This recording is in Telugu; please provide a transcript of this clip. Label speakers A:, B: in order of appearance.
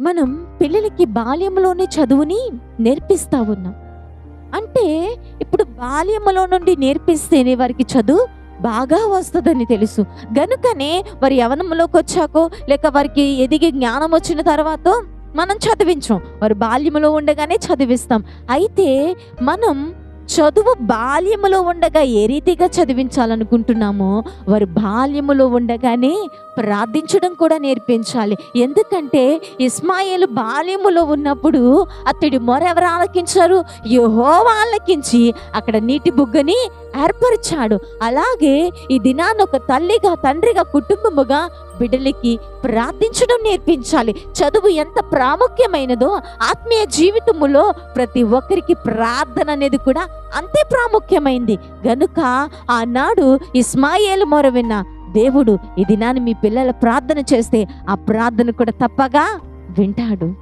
A: మనం పిల్లలకి బాల్యంలోనే చదువుని నేర్పిస్తా ఉన్నాం. అంటే ఇప్పుడు బాల్యంలో నుండి నేర్పిస్తేనే వారికి చదువు బాగా వస్తుందని తెలుసు. గనుకనే వారి యవనంలోకి వచ్చాకో లేక వారికి ఎదిగి జ్ఞానం వచ్చిన తర్వాత మనం చదివించాం. వారు బాల్యములో ఉండగానే చదివిస్తాం. అయితే మనం చదువు బాల్యములో ఉండగా ఏ రీతిగా చదివించాలనుకుంటున్నామో వారు బాల్యములో ఉండగానే ప్రార్థించడం కూడా నేర్పించాలి. ఎందుకంటే ఇస్మాయిల్ బాల్యములో ఉన్నప్పుడు అతడి మొరెవరు ఆలకించారు? యహో ఆలకించి అక్కడ నీటి బుగ్గని ఏర్పరిచాడు. అలాగే ఈ దినాన్ని ఒక తల్లిగా తండ్రిగా కుటుంబముగా బిడ్డలకి ప్రార్థించడం నేర్పించాలి. చదువు ఎంత ప్రాముఖ్యమైనదో ఆత్మీయ జీవితములో ప్రతి ఒక్కరికి ప్రార్థన అనేది కూడా అంతే ప్రాముఖ్యమైంది. గనుక ఆనాడు ఇస్మాయేలు మొర విన్న దేవుడు ఈ దినాన్ని మీ పిల్లల ప్రార్థన చేస్తే ఆ ప్రార్థన కూడా తప్పగా వింటాడు.